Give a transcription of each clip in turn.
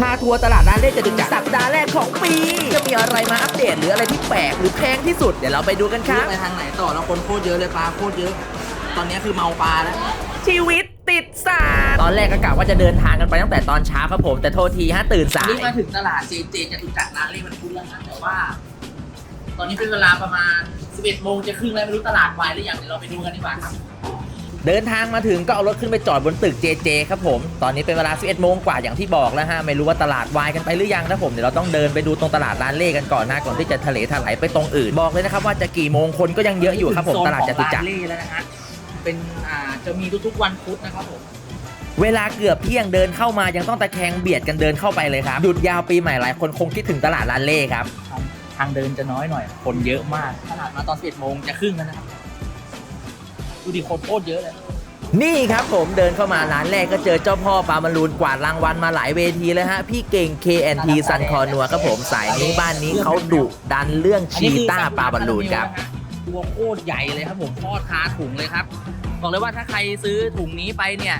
พาทัวร์ตลาดร้านเล่จตุจักรสัปดาห์แรกของปี จะมีอะไรมาอัปเดตหรืออะไรที่แปลกหรือแพงที่สุด เดี๋ยวเราไปดูกันคเลืรัอบกในทางไหนต่อแล้วคนโคตรเยอะเลยปลาโคตรเยอะ ตอนนี้คือเมาปลาแล้ว ชีวิตติดสารตอนแรกก็กะว่าจะเดินทางกันไปตั้งแต่ตอนเช้าครับผม แต่โทษทีฮะตื่นสาย นี่มาถึงตลาดเจเจจตุจักรร้านเลขมันคุ้นแล้วนะแต่ว่า ตอนนี้เป็นเวลาประมาณ 11โมงจะครึ่งแล้วไม่รู้ตลาดวายหรือยังเดี๋ยวเราไปดูกันดีกว่าครับ เดินทางมาถึงก็เอารถขึ้นไปจอดบนตึก JJ ครับผม ตอนนี้เป็นเวลา 11 โมงกว่าอย่างที่บอกแล้วฮะ ไม่รู้ว่าตลาดวายกันไปหรือยังนะผม เดี๋ยวเราต้องเดินไปดูตรงตลาดร้านเล่กันก่อนนะก่อนที่จะทะเลถลายไปตรงอื่น บอกเลยนะครับว่าจะกี่โมงคนก็ยังเยอะอยู่ครับผม ตลาดจตุจักรโซนของานเล่แล้วนะฮะ เป็นอ่าจะมีทุกๆวันพุธนะครับผมเวลาเกือบเที่ยงเดินเข้ามายังต้องตะแคงเบียดกันเดินเข้าไปเลยครับหยุดยาวปีใหม่หลายคนคงคิดถึงตลาดร้านเล่ครับ ทางทางเดินจะน้อยหน่อย คนเยอะมากตลาดมาตอน11โมงจะครึ่งแล้วนะครับดูดิคนโคตรเยอะเลย นี่ครับผมเดินเข้ามาร้านแรกก็เจอเจ้าพ่อปลามารูนกวาดรางวัลมาหลายเวทีแล้วฮะ พี่เก่ง KNT ซันคอนัวครับผมสายนี้บ้านนี้เขาดุดันเรื่องชีต้าปลาบอลลูนครับตัวโคตรใหญ่เลยครับผมทอดคาถุงเลยครับ บอกเลยว่าถ้าใครซื้อถุงนี้ไปเนี่ย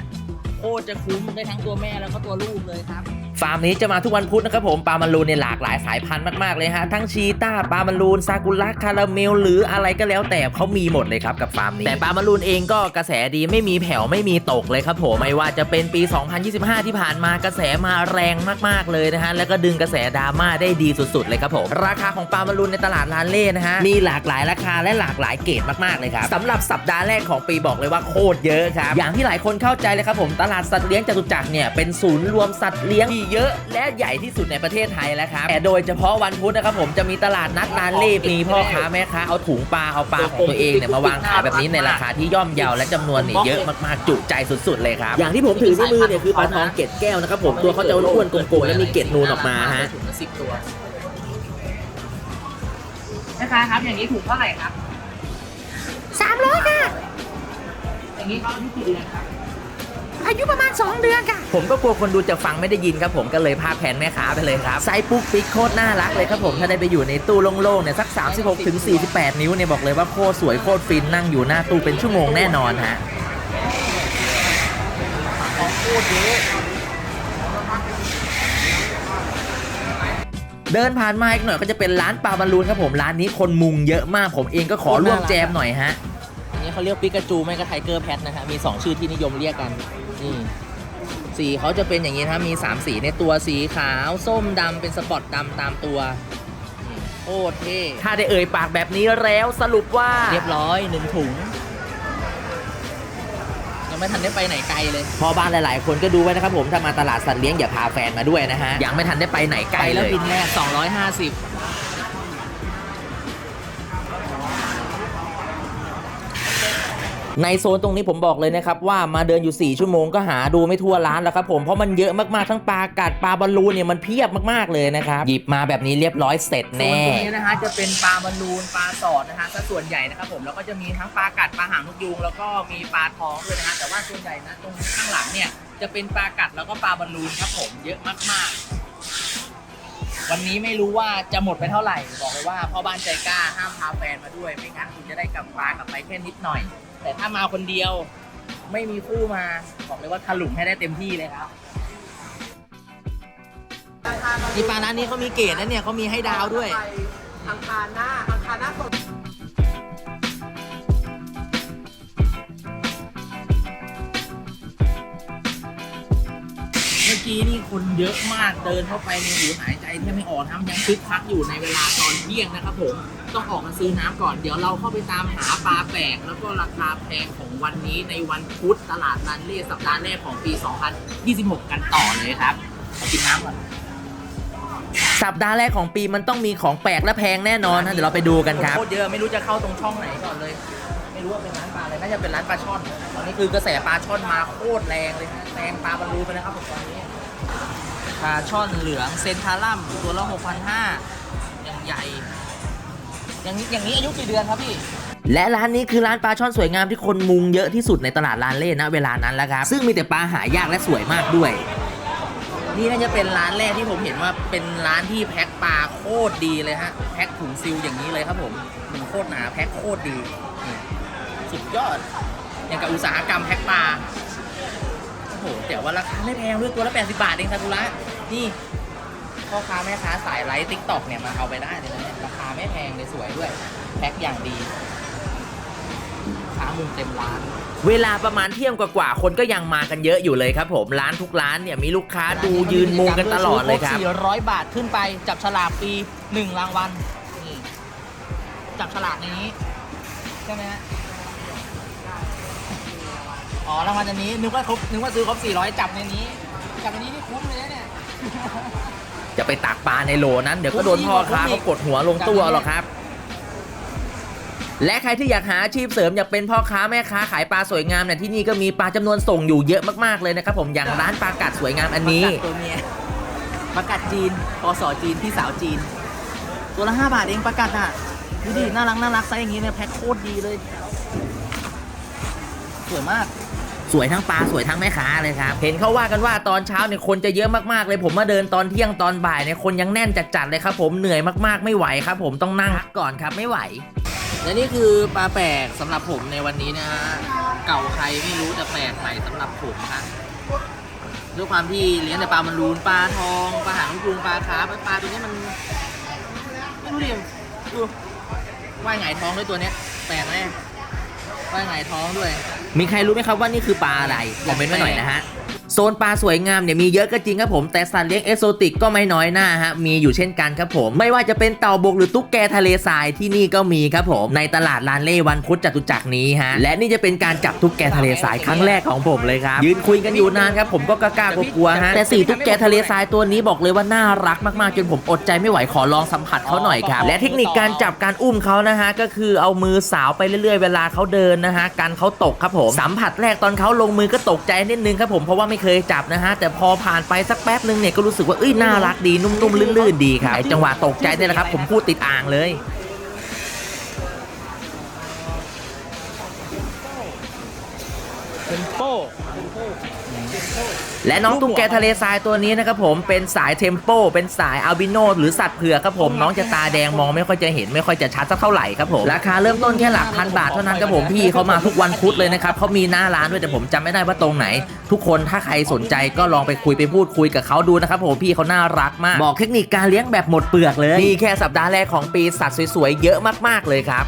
โคตรจะคุ้มได้ทั้งตัวแม่แล้วก็ตัวลูกเลยครับ ฟาร์มนี้จะมาทุกวันพุธนะครับผมปลามารูนเนี่ยหลากหลายสายพันธุ์มากๆเลยฮะทั้งชีต้าปลามารูนซากุระคาราเมลหรืออะไรก็แล้วแต่เขามีหมดเลยครับกับฟาร์มนี้แต่ปลามารูนเองก็กระแสดีไม่มีแผ่วไม่มีตกเลยครับผมไม่ว่าจะเป็นปี 2025 ที่ผ่านมากระแสมาแรงมากๆเลยนะฮะแล้วก็ดึงกระแสดราม่าได้ดีสุดๆเลยครับผมราคาของปลามารูนในตลาดลานเล่นะฮะมีหลากหลายราคาและหลากหลายเกรดมากๆเลยครับสำหรับสัปดาห์แรกของปีบอกเลยว่าโคตรเยอะครับอย่างที่หลายคนเข้าใจเลยครับผมตลาดสัตว์เลี้ยงจตุจักรเนี่ยเป็นศูนย์รวมสัตว์เลี้ยงที่เยอะและใหญ่ที่สุดในประเทศไทยแล้วครับแต่โดยเฉพาะวันพุธนะครับผมจะมีตลาดนัดลานเล่มีพ่อค้าแม่ค้าเอาถุงปลาเอาปลาของตัวเองเนี่ยมาวางขายแบบนี้ในราคาที่ย่อมเยาและจำนวนเนี่ยเยอะมากๆจุใจสุดๆเลยครับอย่างที่ผมถือในมือเนี่ยคือปลาทองเกล็ดแก้วนะครับผมตัวเขาจะอ้วนๆกลมๆและมีเกล็ดนูนออกมาฮะถุงละสิบตัวแม่ค้าครับอย่างนี้ถุงเท่าไหร่ครับสามร้อยค่ะอย่างนี้เขาอายุกี่เดือนครับ อายุประมาณ 2 เดือนค่ะ ผมก็กลัวคนดูจะฟังไม่ได้ยินครับผมก็เลยพาแผนแม่ค้าไปเลยครับไซส์ปุ๊กปิ๊กโคตรน่ารักเลยครับผมถ้าได้ไปอยู่ในตู้โล่งๆเนี่ยสัก 36ถึง48 นิ้วเนี่ยบอกเลยว่าโคตรสวยโคตรฟินนั่งอยู่หน้าตู้เป็นชั่วโมงแน่นอนฮะของโคตรเยอะเดินผ่านมาอีกหน่อยก็จะเป็นร้านปลาบอลลูนครับผมร้านนี้คนมุงเยอะมากผมเองก็ขอร่วมแจมหน่อยฮะ อันนี้เขาเรียกปิกาจูไม่ก็ไทเกอร์แพทนะฮะ มี 2 ชื่อที่นิยมเรียกกัน นี่สีเขาจะเป็นอย่างนี้นะครับมี 3 สีในตัวสีขาวส้มดำเป็นสปอตดำตามตัวนี่โคตรเท่ถ้าได้เอ่ยปากแบบนี้แล้วสรุปว่าเรียบร้อยหนึ่งถุง ยังไม่ทันได้ไปไหนไกลเลยพอบ้านหลาย ๆ คนก็ดูไว้นะครับผมถ้ามาตลาดสัตว์เลี้ยงอย่าพาแฟนมาด้วยนะฮะยังไม่ทันได้ไปไหนไกลไปเลแล้วยบินแรก250 ในโซนตรงนี้ผมบอกเลยนะครับว่ามาเดินอยู่ 4 ชั่วโมงก็หาดูไม่ทั่วร้านแล้วครับผมเพราะมันเยอะมากๆทั้งปลากัดปลาบอลลูนเนี่ยมันเพียบมากๆเลยนะครับหยิบมาแบบนี้เรียบร้อยเสร็จแน่ตรงนี้นะฮะจะเป็นปลาบอลลูนปลาสอดนะฮะซะส่วนใหญ่นะครับผมแล้วก็จะมีทั้งปลากัดปลาหางนกยูงแล้วก็มีปลาท้องด้วยนะฮะแต่ว่าส่วนใหญ่นะตรงข้างหลังเนี่ยจะเป็นปลากัดแล้วก็ปลาบอลลูนครับผมเยอะมากๆวันนี้ไม่รู้ว่าจะหมดไปเท่าไหร่ บอกเลยว่าพ่อบ้านใจกล้าห้ามพาแฟนมาด้วย ไม่งั้นคุณจะได้กลับปลากลับไปแค่นิดหน่อย แต่ถ้ามาคนเดียวไม่มีคู่มาบอกเลยว่าถลุงให้ได้เต็มที่เลยครับนี่ปลาร้านนี้เขามีเกรดนะเนี่ยเขามีให้ดาวด้วย อังคารหน้าอังคารหน้าสดเมื่อกี้นี่คนเยอะมากเดินเข้าไปในหูหายใจแทบไม่ออกทำยังคึกคักอยู่ในเวลาตอนเที่ยงนะครับผม ต้องออกมาซื้อน้ำก่อน เดี๋ยวเราเข้าไปตามหาปลาแปลกแล้วก็ราคาแพงของวันนี้ในวันพุธตลาดนันเล่สัปดาห์แรกของปี 2026 กันต่อเลยครับกินน้ำก่อนสัปดาห์แรกของปีมันต้องมีของแปลกและแพงแน่นอนนะเดี๋ยวเราไปดูกันครับโคตรเยอะไม่รู้จะเข้าตรงช่องไหนก่อนเลย ไม่รู้ว่าเป็นร้านปลาอะไรน่าจะเป็นร้านปลาช่อนตอนนี้คือกระแสปลาช่อนมาโคตรแรงเลยฮะแรงปลาบรรลูไปนะครับผมตอนนี้ปลาช่อนเหลืองเซนทารัมตัวละ6,500อย่างใหญ่ อย่างนี้อย่างนี้อายุกี่เดือนครับพี่ และร้านนี้คือร้านปลาช่อนสวยงามที่คนมุงเยอะที่สุดในตลาดลานเล่นะเวลานั้นแล้วครับซึ่งมีแต่ปลาหายากและสวยมากด้วย นี่น่าจะเป็นร้านแรกที่ผมเห็นว่าเป็นร้านที่แพ็คปลาโคตรดีเลยฮะแพ็คถุงซิลอย่างนี้เลยครับผมมันโคตรหนาแพ็คโคตรดีนี่สุดยอด อย่างกับอุตสาหกรรมแพ็คปลาโอ้โหแต่ว่าราคาไม่แพงด้วยตัวละ80บาทเองซากุระนี่ พ่อค้าแม่ค้าสายไลฟ์ติ๊กต็อกเนี่ยมาเอาไปได้เลยนะเนี่ยราคาไม่แพงเลยสวยด้วย แพ็คอย่างดีขามุมเต็มร้าน เวลาประมาณเที่ยงกว่าๆคนก็ยังมากันเยอะอยู่เลยครับผมร้านทุกร้านเนี่ยมีลูกค้าดูยืนมุงกันตลอดเลยครับ 400 บาทขึ้นไปจับฉลากปีหนึ่งรางวัลนี่จับฉลากในนี้ ใช่ไหมฮะ อ๋อรางวัลอันนี้นึกว่าครบนึกว่าซื้อครบ 400 จับในนี้ จับในนี้นี่คุ้มเลยนะเนี่ย จะไปตักปลาในโหลนั้น เดี๋ยวก็โดนพ่อค้าเขากดหัวลงตัวหรอกครับ และใครที่อยากหาอาชีพเสริมอยากเป็นพ่อค้าแม่ค้าขายปลาสวยงามเนี่ยที่นี่ก็มีปลาจำนวนส่งอยู่เยอะมากๆเลยนะครับผมอย่างร้านปลากัดสวยงามอันนี้ ประกาศตัวเมียประกาศจีนปสจีน พี่สาวจีน ตัวละ5บาทเองประกาศอะ ดูดิ น่ารักน่ารักไซส์อย่างนี้เนี่ยแพ็คโคตรดีเลย สวยมาก สวยทั้งปลาสวยทั้งแม่ค้าเลยครับ เห็นเขาว่ากันว่าตอนเช้าเนี่ยคนจะเยอะมากๆเลย ผมมาเดินตอนเที่ยงตอนบ่ายเนี่ยคนยังแน่นจัดๆเลยครับผมเหนื่อยมากๆไม่ไหวครับ ผมต้องนั่งพักก่อนครับไม่ไหวและนี่คือปลาแปลกสำหรับผมในวันนี้นะฮะเก่าใครไม่รู้แต่แปลกใหม่สำหรับผมฮะด้วยความที่เลี้ยงแต่ปลามันรูนปลาทองปลาหางนกยูงปลาคาร์ฟปลาตัวนี้มันไม่รู้ดิดูว่ายหงายท้องด้วยตัวเนี้ยแปลกไหมว่ายหงายท้องด้วย มีใครรู้ไหมครับว่านี่คือปลาอะไรคอมเมนต์มาหน่อยนะฮะ โซนปลาสวยงามเนี่ยมีเยอะก็จริงครับผมแต่สัตว์เลี้ยงเอโซติกก็ไม่น้อยหน้าฮะมีอยู่เช่นกันครับผมไม่ว่าจะเป็นเต่าบกหรือตุ๊กแกทะเลทรายที่นี่ก็มีครับผมในตลาดลานเล่วันพุธจตุจักรนี้ฮะและนี่จะเป็นการจับตุ๊กแกทะเลทรายครั้งแรกของผมเลยครับยืนคุยกันอยู่นานครับผมก็กล้าๆกลัวๆฮะแต่สี่ตุ๊กแกทะเลทรายตัวนี้บอกเลยว่าน่ารักมากๆจนผมอดใจไม่ไหวขอลองสัมผัสเขาหน่อยครับและเทคนิคการจับการอุ้มเขานะฮะก็คือเอามือสาวไปเรื่อยๆ เวลาเขาเดินนะฮะกันเขาตกครับผมสัมผัสแรกตอนเขาลงมือก็ตกใจนิดนึงครับผมเพราะว่าไม่เคยจับนะฮะ แต่พอผ่านไปสักแป๊บนึงเนี่ยก็รู้สึกว่าเอ้ยน่ารักดีนุ่มๆลื่นๆดีครับจังหวะตกใจเนี่ยแหละครับ ผมพูดติดอ่างเลยเป็นโป้ และน้องตุ๊กแกทะเลทรายตัวนี้นะครับผมเป็นสายเทมโป เป็นสายอัลบิโนหรือสัตว์เผือกครับผม น้องจะตาแดงมองไม่ค่อยจะเห็นไม่ค่อยจะชัดสักเท่าไหร่ครับผม ราคาเริ่มต้นแค่หลักพันบาทเท่านั้นครับผมพี่เขามาทุกวันพุธเลยนะครับเขามีหน้าร้านด้วยแต่ผมจำไม่ได้ว่าตรงไหน ทุกคนถ้าใครสนใจก็ลองไปคุยไปพูดคุยกับเขาดูนะครับผมพี่เขาน่ารักมากบอกเทคนิคการเลี้ยงแบบหมดเปลือกเลยนี่แค่สัปดาห์แรกของปีสัตว์สวยๆเยอะมากๆเลยครับ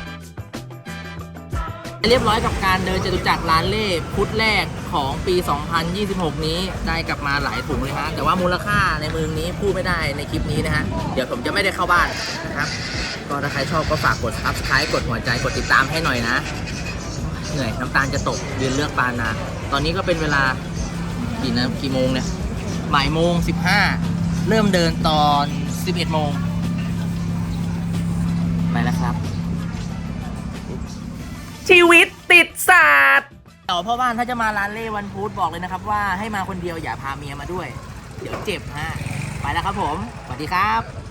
เรียบร้อยกับการเดินจตุจักรร้านเล่พุธแรก ของปี 2026 นี้ได้กลับมาหลายถุงเลยฮะแต่ว่ามูลค่าในเมืองนี้พูดไม่ได้ในคลิปนี้นะฮะเดี๋ยวผมจะไม่ได้เข้าบ้านนะครับก็ถ้าใครชอบก็ฝากกด subscribe กดหัวใจกดติดตามให้หน่อยนะ เหนื่อยน้ำตาลจะตกยืนเลือกปลานาตอนนี้ก็เป็นเวลากี่นะกี่โมงเนี่ยบ่ายโมงสิบห้าเริ่มเดินตอน 11 โมงไปแล้วครับ ชีวิตติดศาสตร์ เต่าพ่อบ้านถ้าจะมาร้านเล่วันพุธบอกเลยนะครับ ว่าให้มาคนเดียวอย่าพาเมียมาด้วย เดี๋ยวเจ็บฮะไปแล้วครับผมสวัสดีครับ